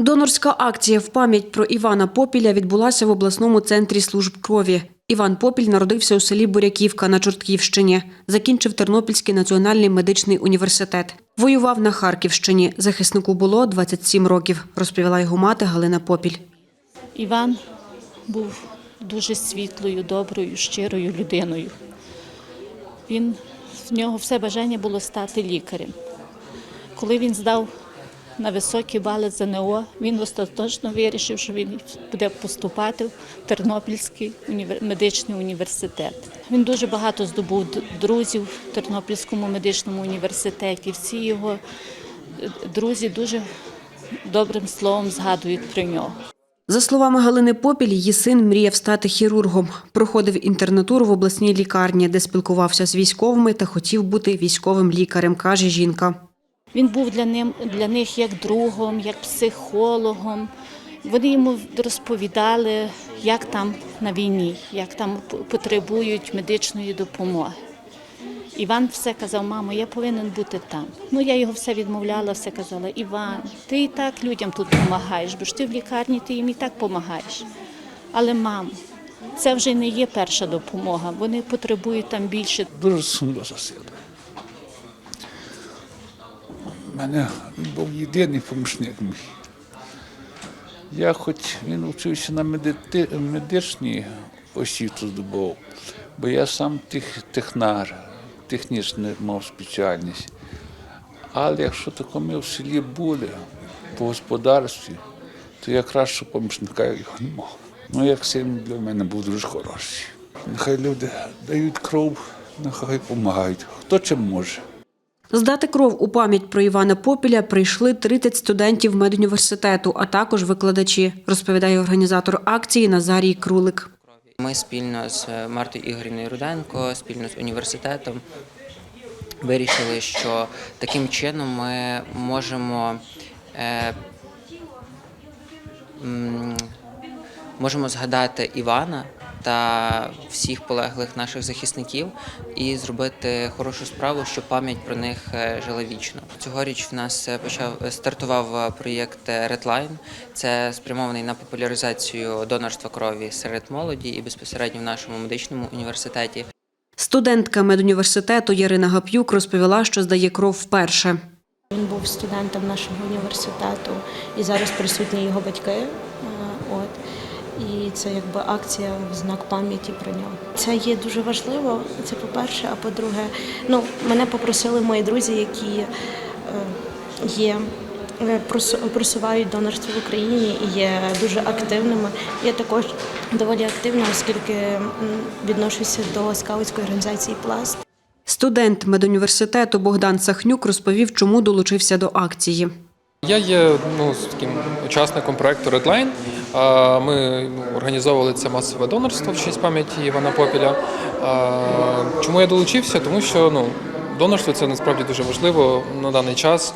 Донорська акція в пам'ять про Івана Попіля відбулася в обласному центрі служб крові. Іван Попіль народився у селі Буряківка на Чортківщині. Закінчив Тернопільський національний медичний університет. Воював на Харківщині. Захиснику було 27 років, розповіла його мати Галина Попіль. Іван був дуже світлою, доброю, щирою людиною. Він, в нього все бажання було стати лікарем. Коли він здав на високі бали ЗНО, він остаточно вирішив, що він буде поступати в Тернопільський медичний університет. Він дуже багато здобув друзів в Тернопільському медичному університеті. Всі його е, друзі дуже добрим словом згадують про нього. За словами Галини Попіль, її син мріяв стати хірургом. Проходив інтернатуру в обласній лікарні, де спілкувався з військовими та хотів бути військовим лікарем, каже жінка. Він був для, ним, для них як другом, як психологом. Вони йому розповідали, як там на війні, як там потребують медичної допомоги. Іван все казав, мамо, я повинен бути там. Ну я його все відмовляла, все казала, Іван, ти і так людям тут допомагаєш, бо ж ти в лікарні, ти їм і так допомагаєш. Але мамо, це вже не є перша допомога. Вони потребують там більше. Дуже сумно за мене був єдиний помічник мій. Я хоч він вчився на медити... медичній освіту здобув, бо я сам тех... технар, технічний мав спеціальність. Але якщо тако ми в селі були по господарстві, то я кращого помічника його не мав. Ну, як син для мене був дуже хороший. Нехай люди дають кров, нехай допомагають. Хто чим може. Здати кров у пам'ять про Івана Попіля прийшли 30 студентів медуніверситету, а також викладачі, розповідає організатор акції Назарій Крулик. Ми спільно з Мартою Ігорівною Руденко, спільно з університетом вирішили, що таким чином ми можемо, е, можемо згадати Івана та всіх полеглих наших захисників і зробити хорошу справу, щоб пам'ять про них е, жила вічно. Цьогоріч в нас е, почав стартував е, проєкт Redline. Це спрямований на популяризацію донорства крові серед молоді і безпосередньо в нашому медичному університеті. Студентка медуніверситету Ярина Гап'юк розповіла, що здає кров вперше. Він був студентом нашого університету і зараз присутні його батьки. І це якби акція в знак пам'яті про нього. Це є дуже важливо. Це по-перше, а по-друге, ну мене попросили мої друзі, які е, є е, просувають донорство в Україні і є дуже активними. Я також доволі активна, оскільки відношуся до скаутської організації Пласт. Студент медуніверситету Богдан Сахнюк розповів, чому долучився до акції. Я є ну, таким учасником проекту Redline. Ми організовували це масове донорство в честь пам'яті Івана Попіля. Чому я долучився? Тому що ну, донорство це насправді дуже важливо на даний час.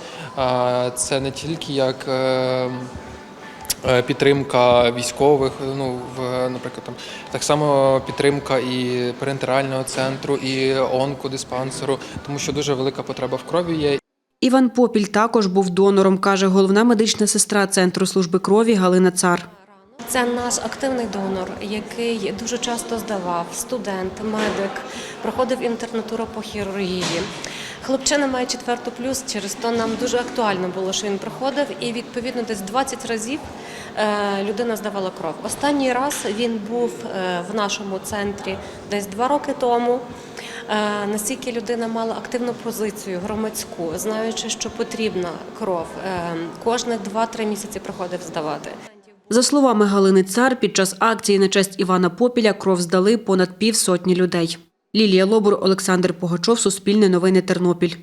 Це не тільки як е, е, підтримка військових, ну в наприклад, там так само підтримка і перинтерального центру, і онкодиспансеру, тому що дуже велика потреба в крові є. Іван Попіль також був донором, каже головна медична сестра Центру служби крові Галина Цар. Це наш активний донор, який дуже часто здавав студент, медик, проходив інтернатуру по хірургії. Хлопчина має четверту плюс, через то нам дуже актуально було, що він проходив, і відповідно десь 20 разів е, людина здавала кров. Останній раз він був е, в нашому центрі десь два роки тому. Е, Настільки людина мала активну позицію громадську, знаючи, що потрібна кров, кожне кожних 2-3 місяці приходив здавати. За словами Галини Цар, під час акції на честь Івана Попіля кров здали понад півсотні людей. Лілія Лобур, Олександр Погачов, Суспільне новини Тернопіль.